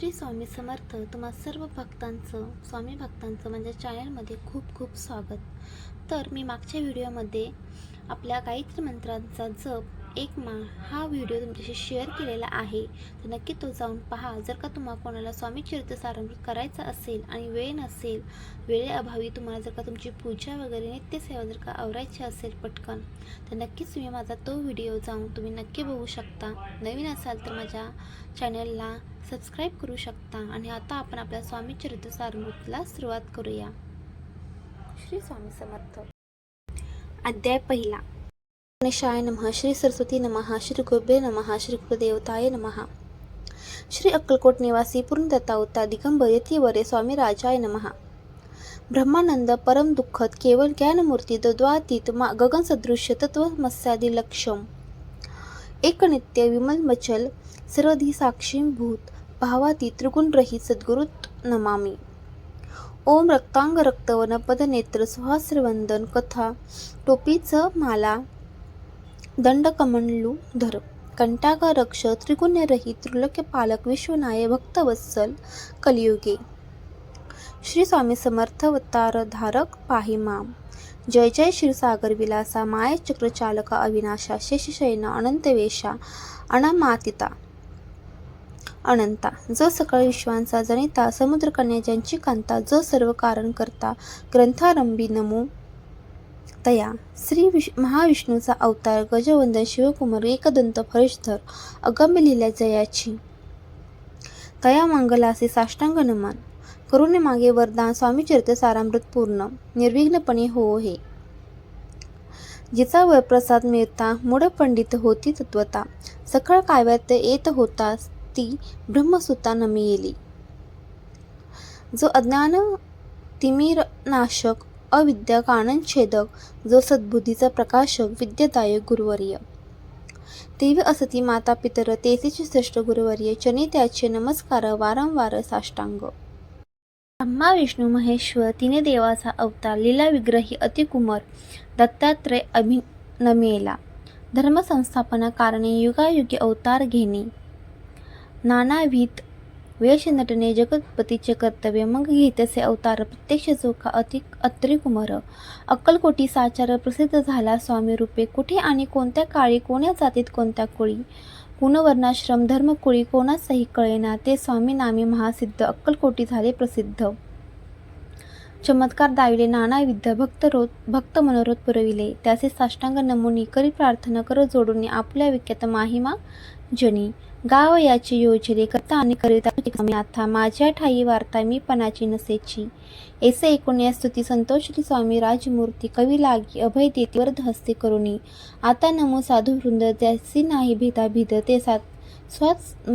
श्री स्वामी समर्थ तुम्हा सर्व भक्तांचं स्वामी भक्तांचं म्हणजे माझ्या चॅनलमध्ये खूप खूप स्वागत. तर मी मागच्या व्हिडिओमध्ये आपल्या गायत्री मंत्रांचा जप एक मा हा व्हिडिओ तुमच्याशी शेअर केलेला आहे. तर नक्की तो जाऊन पहा. जर का तुम्हाला कोणाला स्वामी चरित्र सारामृत करायचा असेल आणि वेळ नसेल वेळेअभावी तुम्हाला जर का तुमची पूजा वगैरे नित्यसेवा जर का आवरायची असेल पटकन तर नक्कीच तुम्ही माझा तो व्हिडिओ जाऊन तुम्ही नक्की बघू शकता. नवीन असाल तर माझ्या चॅनलला सबस्क्राईब करू शकता. आणि आता आपण आपल्या स्वामी चरित्र सारमृतला सुरुवात करूया. श्री स्वामी समर्थ. अध्याय पहिला. गणेशाय नमः श्री सरस्वती नमः श्री गुरुबे नमः श्री कुलदेवताय नमः। श्री अक्कलकोट निवासी पूर्णदत्तावता दिगंबर यतीवरे स्वामी राजाय नमः। ब्रह्मानंद परम दुःखद केवल ज्ञानमूर्ती तद्वातीत मा गगन सदृश्य तत्वमस्यादी लक्षम एकनित्य विमलमचल सर्वधी साक्षीभूत भावाती त्रिगुणरहित सद्गुरुत नमामी। ओम रक्तांग रक्तवन पदनेत्र सुहास्रवंदन कथा टोपीचं माला दंडकमंडलू धर कंटाग रक्ष त्रिगुण्यरहित त्रिलोक्य पालक विश्वनाय भक्तवत्सल कलियुगे. श्री स्वामी समर्थ अवतार धारक पाहि माम. जय जय क्षीरसागर विलासा माय चक्रचालक अविनाशा शेषशयन अनंतवेशा अनामातिता अनंता. ज सकळ विश्वांचा जनिता समुद्रकन्या ज्यांची कांता जो सर्व कारण करता ग्रंथारंभी नमो तया. श्री विष महाविष्णूचा अवतार गजवंदन शिवकुमार एकदंत फरेशधर अगम्य लिहिल्या जयाची तया मंगलासी साष्टांग नमन. करुणे मागे वरदान स्वामी चरित्र सारामृत पूर्ण. निर्विघ्नपणे हो हे. जिचा वरप्रसाद मिळता मूळ पंडित होती तत्वता. सकळ काव्यात येत होता ती ब्रह्मसुता नमी येली. जो अज्ञान तिमीर नाशक अविद्या छेदक जो सद्बुद्धीचा प्रकाशक विद्यादायक गुरुवर्य. देवी असती माता पितर तेथीचे श्रेष्ठ गुरुवर्य चने त्याचे नमस्कार वारंवार साष्टांग. ब्रह्मा विष्णू महेश्वर तिने देवाचा अवतार लीला विग्रही अतिकुमार दत्तात्रय अभिनमेला. धर्मसंस्थापना कारणे युगायुगी अवतार घेणे. नानाविध वेश नटने जगतपतीचे कर्तव्य मग घेतसे अवतार प्रत्यक्ष जोखा अतिक अत्रिकुमार अक्कलकोटी साचार प्रसिद्ध झाला स्वामी रूपे. कुठे आणि कोणत्या काळी कोण्या जातीत कोणत्या कुळी? कुणवर्णाश्रम धर्मकुळी कोणासही कळेना. ते स्वामी नामी महासिद्ध अक्कलकोटी झाले प्रसिद्ध. चमत्कार दाविले नानाविध भक्त रो भक्त मनोरोध पुरविले. त्याचे साष्टांग नमुनी करी प्रार्थना कर जोडून आपल्या विख्यात माहिमा जनी. गाव याची योजने करता आणि करिता कमी आता माझ्या ठाई वार्ता मी पणाची नसेची. एसे एकोण्या स्तुती संतोषी स्वामी राजमूर्ती कवी लागी अभय देती हस्ते करुणी. आता नमो साधू वृंद ज्यासी नाही भेदा भीद ते सात स्वात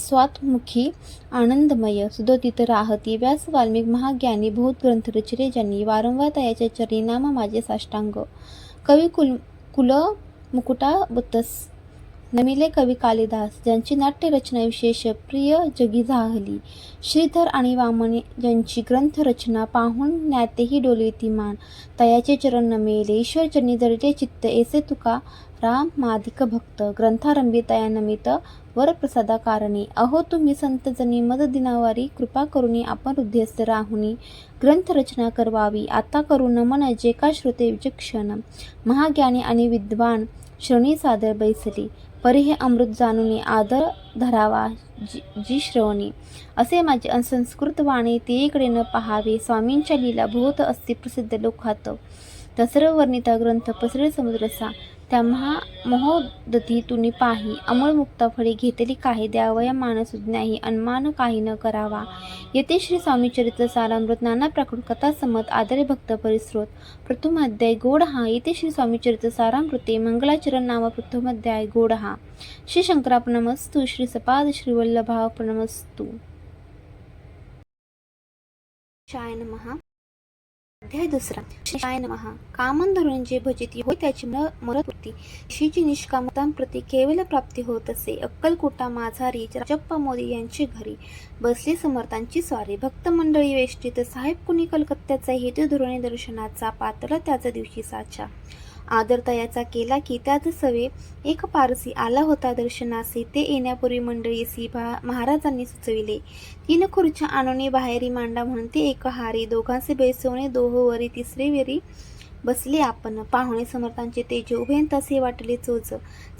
स्वात्मुखी आनंदमय सुदोदित राहती व्यास वाल्मिक महाज्ञानी बहुत ग्रंथ रचरे ज्यांनी वारंवार तयाच्या चरणी नाम माझे साष्टांग. कवी कुल कुल मुकुटा बुतस नमिले कवी कालिदास ज्यांची नाट्यरचना विशेष प्रिय जगी झाहली श्रीधर आणि वामन यांची ग्रंथरचना पाहून ज्ञातेही डोलेती मान तयाचे चरण नमेले ईश्वरचरणी दर्जे चित्त ऐसे तुका राम माधिक भक्त. ग्रंथारंभी तया नमित वरप्रसादा कारणी. अहो तुम्ही संतजनी मद दिनावारी कृपा करुणी आपण हृदयस्थ राहुनी. ग्रंथरचना करवावी आता करू नमन जे का श्रोते विचक्षण. महाज्ञानी आणि विद्वान श्रवणी सादर बैसली. परी हे अमृत जाणून आदर धरावा जी जी श्रवणी. असे माझे असंस्कृत वाणी तेकडे न पहावे स्वामींच्या लीला बहुत असते प्रसिद्ध लोकात. तसर्व वर्णिता ग्रंथ पसरे समुद्रसा. त्या महा महोदधी तुनी पाही अमोल मुक्ताफळे घेतली काही द्यावया मानस नाही अनमान काही न करावा. येथे श्री स्वामी चरित्र सारामृत नाना प्रकृत कथा समत आदरे भक्त परिस्रोत. प्रथमाध्याय गोड हा. येथे श्री स्वामी चरित्र सारामृते मंगलाचरण नाम प्रथमाध्याय गोड हा. श्री शंकरापणमस्तु श्री सपाद श्री वल्लभा प्रणमस्तु. शाय नमः. अध्याय दुसरा. शिवाय नमः. कामन धरून जे भजिती होय त्याची मरत होती. ऋषीची निष्कामतांप्रती केवल प्राप्ती होत असे. अक्कलकोटा माझारी राजप्पा मोदी यांची घरी. बसली समर्थांची स्वारी. भक्त मंडळी वेष्टीत. साहेब कुणी कलकत्त्याचा हेतू धोरणे दर्शनाचा पात्र त्याच दिवशी साचा. आदरता याचा केला की त्याच सवे एक पारसी आला होता दर्शनासी. ते येण्यापूर्वी मंडळीसी भा महाराजांनी सुचविले. तीन खुर्च्या आणून बाहेरी मांडा म्हणून ते एक हारी दोघांचे बेसवणे दोहोवरी तिसरे वेरी बसले आपण. पाहुणे समर्थांचे तेज उभे तसे वाटले चोच.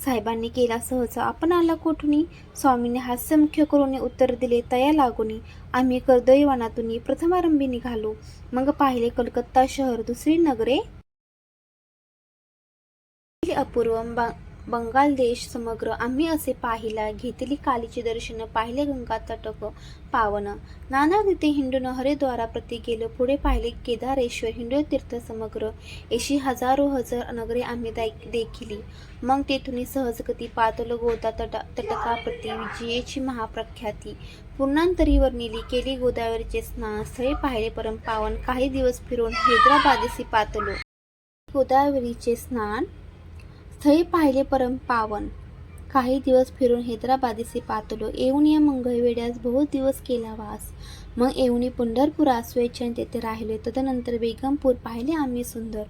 साहेबांनी केला सहज. आपण आला कोठुनी? स्वामीने हास्यमुख्य करून उत्तर दिले तया लागुनी. आम्ही कर्दयवनातून प्रथमारंभी निघालो. मग पाहिले कलकत्ता शहर दुसरी नगरे अपूर्व बा- बंगाल देश समग्र आम्ही असे पाहिला घेतली कालीचे दर्शन पाहिले गंगा तटक पावन. नाना तिथे हिंडून हरिद्वारा प्रति गेलो पुढे पाहिले केदारेश्वर हिंदू तीर्थ समग्र. एशी हजारो हजार नगरे आम्ही देखिली. मग तेथून सहजगती पातलो गोदा तटा तटकाप्रती विजयेची महाप्रख्याती. पूर्णांतरीवर नेली केली गोदावरीचे स्नान स्थळे पाहिले परम पावन काही दिवस फिरून हैदराबादेसी पातलो गोदावरीचे स्नान स्थळी पाहिले परम पावन. काही दिवस फिरून हैदराबादीचे पातलो येऊन या मंगळवेड्यास बहुत दिवस केला वास. मग येऊन पंढरपुरात स्वेच्छेने तेथे राहिले. तदनंतर बेगमपूर पाहिले आम्ही सुंदर.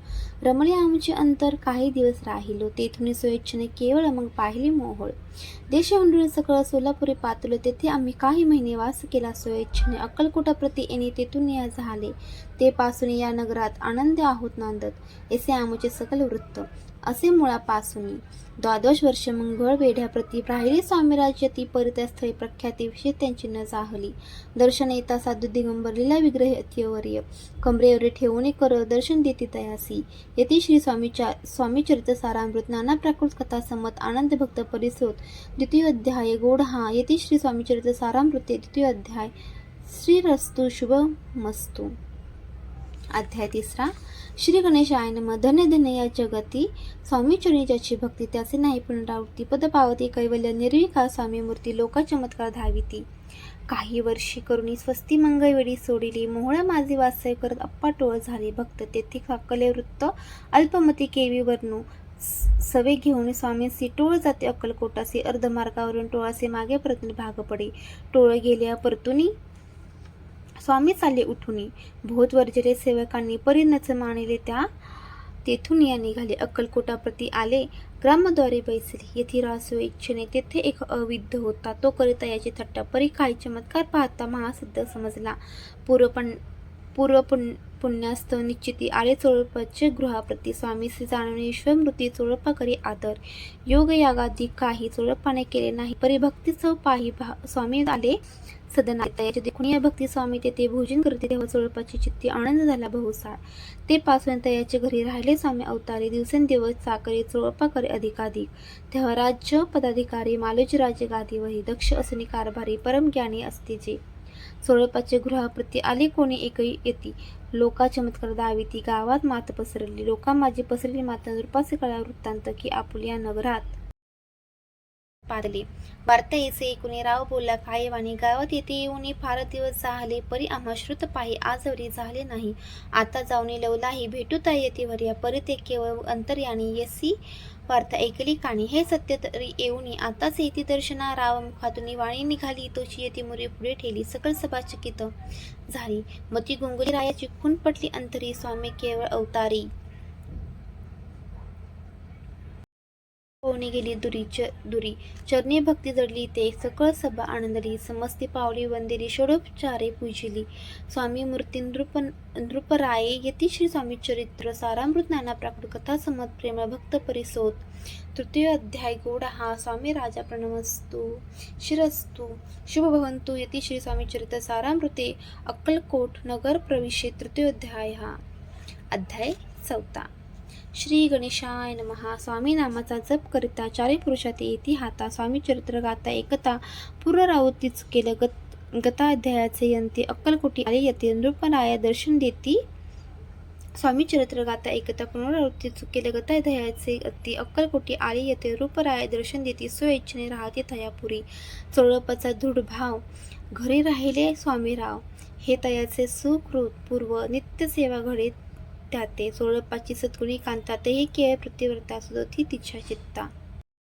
रमणे आमचे अंतर काही दिवस राहिलो. तेथून स्वेच्छेने केवळ मग पाहिली मोहोळ. देशवंडून सकळ सोलापुरी पातलो तेथे आम्ही काही महिने वास केला. स्वेच्छेने अक्कलकोटाप्रती येणे तेथून या झाले. ते पासून या नगरात आनंद आहोत नांदत. असे आमचे सकल वृत्त. असे मुळापासून द्वादश वर्ष मंगळ वेढ्याप्रती राहिले स्वामीराज्य ती परित्यास्थळी प्रख्याती विषयी त्यांची न जाहली. दर्शन येता साधू दिगंबर लीला विग्रह अत्यवर्य कमरेवर ठेवून कर दर्शन देती तयासी. येथे श्री स्वामीच्या स्वामीचरित्र सारामृत नाना प्राकृत कथा समत आनंद भक्त परिसोत. द्वितीय अध्याय गोड हा. येथे श्री स्वामीचरित्र सारामृते द्वितीय अध्याय. श्रीरस्तु शुभ मस्तू अध्याय तिसरा. श्री गणेशाय नम धन्य धन्य या जगती स्वामी चरणी ज्याची भक्ती त्याचे नाही पुनरावृत्ती. पद पावती कैवल्य निर्विकार स्वामी मूर्ती लोका चमत्कार धाविती. काही वर्षी करुणी स्वस्ती मंगळवेळी सोडिली. मोहळा माझे वास्तव्य करत अप्पा टोळ झाले. भक्त तेथे काकले वृत्त अल्पमती केवी वर्णू. स- सवे घेऊन स्वामींसी टोळ जाते अक्कलकोटासी. अर्धमार्गावरून टोळासे मागे परतणे भाग पडे. टोळ गेल्या परतुनी स्वामी चालले उठूनी. भोत वर्जरे सेवकांनी परिणच मानिले त्या. तेथून या निघाले. अक्कलकोटाप्रती आले. ग्रामद्वारे बैसले. येथे रासो इच्छेने तेथे एक अविद्ध होता. तो करिता याची थट्टा परी काही चमत्कार पाहता महासिद्ध समजला. पूर्वपण पूर्व पुण्य पुण्यास्त निश्चिती आले. चोळपाचे गृहाप्रती श्री जाणवनेश्वर ईश्वरमृती चोळपा करी आदर. योग यागादी काही चोळपाने केले नाही. परी भक्तीसह पाही भा- स्वामी आले. सदना याचे देखून या भक्ती स्वामी तेथे भोजन करते तेव्हा जवळपासची चित्ती आनंद झाला. बहुसाळ ते पासून तयाचे घरी राहिले. स्वामी अवतारे दिवसेंदिवस चाकरी चोळपा करे अधिकाधिक. तेव्हा राज्य पदाधिकारी मालोजी राजे गादीवरी दक्ष असणे कारभारी परमज्ञानी असते जे. चोळपाचे गृहाप्रती आले कोणी एकही येती. लोका चमत्कार दाविती. गावात मात पसरली. लोका माझी पसरली माता नृपासे कळा वृत्तांत की आपुल्या नगरात पादले वार्ता येसे कुणी राव बोलला काय वाणी गावात येथे येऊन फार दिवस झाले परी आम्हा श्रुत पाही आजवरी झाले नाही. आता जाऊन लवलाही भेटूता येते वरिया परी ते केवळ अंतर्यानी येसी. वार्ता ऐकली काणी हे सत्य तरी येऊनी आताच येते दर्शना राव मुखातून वाणी निघाली तोची येते मुरे पुढे ठेली सकल सभा चकित झाली. मती गुंगुली रायाची खून पटली अंतरी स्वामी केवळ अवतारी. होऊन गेली दुरी च दुरी. चरणी भक्ती जडली ते सकळ सभा आनंदली. समस्ती पावली वंदिली षडोपचारे पूजिली. स्वामी मूर्ती नृप नृपराये यती श्री स्वामी चरित्र सारामृत नाना प्राकृत कथा समत प्रेम भक्त परिसोत. तृतीय अध्याय गोड हा स्वामी राजा प्रणमस्तु शिरस्तु. शुभ भवंतु यती श्री स्वामी चरित्र सारामृते अक्कलकोट नगर प्रविशे तृतीय अध्याय हा. अध्याय चौथा. श्री गणेशाय नमहा स्वामी नामाचा जप करिता चारी पुरुषात येती हाता. स्वामी चरित्र गाता एकता. पुनरावृत्तीच केलं गत गताध्यायाचे यंती. अक्कलकोटी आले येते. नृपराया दर्शन देती. स्वामी चरित्र गाता एकता. पुनरावृत्ती चुकेले गताध्यायाचे अति अक्कलकोटी आली येते. रूपराया दर्शन देती. स्वइच्छेने राहते थयापुरी चोळपाचा दृढ भाव. घरी राहिले स्वामीराव. हे तयाचे सुकृत पूर्व. नित्यसेवा घडीत त्याते सोळपाची सद्गुणी कांता तेही केळ प्रतिव्रता सुदोथी तिच्या चित्ता.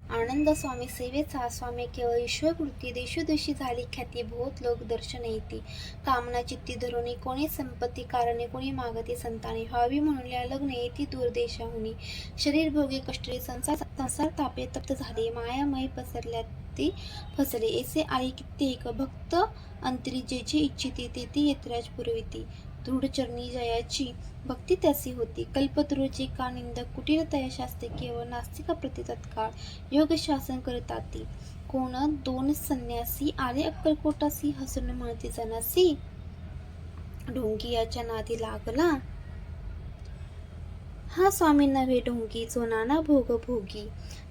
आनंद स्वामी सेवेचा स्वामी केवळ ईश्वरकृती देशोदेशी झाली ख्याती बहुत लोक दर्शन येते कामना चित्ती धरुणी कोणी संपत्ती कारणे कोणी मागते संताने व्हावी म्हणून या लग्न येती दूरदेशाहुनी शरीर भोगे कष्टरी संसार संसार तापे तप्त झाले मायामय पसरल्या ती फसले ऐसे आले कित्येक भक्त अंतरी जे जे इच्छिते ते ती यतिराज पुरविती. दृढ चरणी जयाची भक्ती त्यासी होती. कल्पतरूची का निंदक कुटीरतया शास्त्रे केवळ नास्तिका प्रति तत्काळ योग शासन करताती कोण? दोन संन्यासी आले अक्कलकोटासी हसून म्हणते जनासी ढोंगियाच्या नादी लागला. हा स्वामी नव्हे ढोंगी जो नाना भोग भोगी.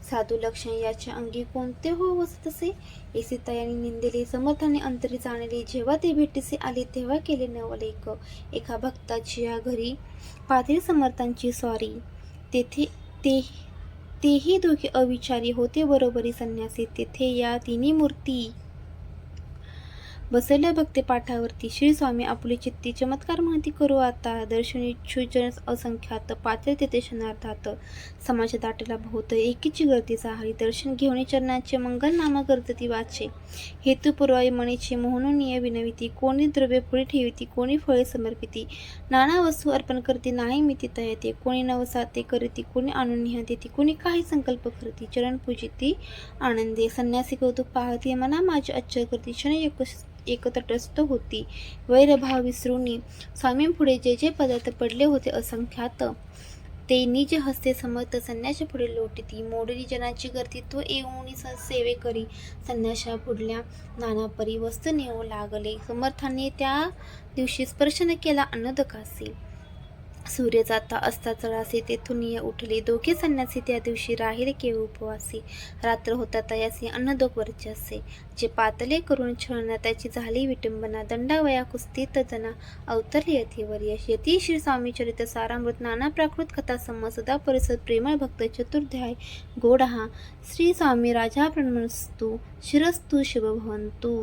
साधू लक्षण याच्या अंगी कोणते हो वसतसे एसिता यांनी निंदेले समर्थाने अंतरी जाणले. जेव्हा ते भेटीसे आले तेव्हा केले नवलेक एका भक्ताची या घरी पाथरी समर्थांची सॉरी तेथे ते तेही दोघे अविचारी होते बरोबरी संन्यासी. तेथे या तिन्ही मूर्ती बसवल्या भक्ते पाठावरती श्री स्वामी आपली चित्ती चमत्कार माहिती करू आता. दर्शनी जन असंख्यात पात्र तेथे क्षणार्थात समाज दाटला बहुत एकीची गर्दी जाहली दर्शन घेऊन चरणाचे मंगल नामा गर्दती वाचे. हेतू पुरवाई म्हणून मोहननीय विनविती. कोणी द्रव्य पुढे ठेविती कोणी फळे समर्पिती. नाना वस्तू अर्पण करते नाही मी तिथं येते कोणी नवसाते करीती कोणी आणून निहा देती. कोणी काही संकल्प करती चरण पूजिती आनंदे. संन्यासी कौतुक पाहती मना माझे अच्छ करती. क्षण एकत्र एक होती. वैरभाव विसरूनी स्वामींपुढे जे जे पदार्थ पडले होते असंख्यात. ते निज हस्ते समर्थ संन्याशा पुढे लोटती. मोडली जनाची गर्दी तो येऊन सेवे करी. संन्याशा पुढल्या नाना परी वस्तू नेऊ लागले. समर्थाने त्या दिवशी स्पर्श न केला अन्नदकासी. सूर्य जाता असता चढासे तेथून ये उठले. दोघे संन्यासी त्या दिवशी राहिले के उपवासी. रात्र होता तयासी अन्नदोक असे. जे पातले करून छळना त्याची झाली विटंबना. दंडावया कुस्तीत जना अवतरली यथीवर यश यती श्री स्वामी चरित सारामृत नाना प्राकृत कथा सम सदा परिसर प्रेमळ भक्त चतुर्ध्याय गोडहा श्री स्वामी राजा प्रणमस्तू शिरस्तू शिवभवंतू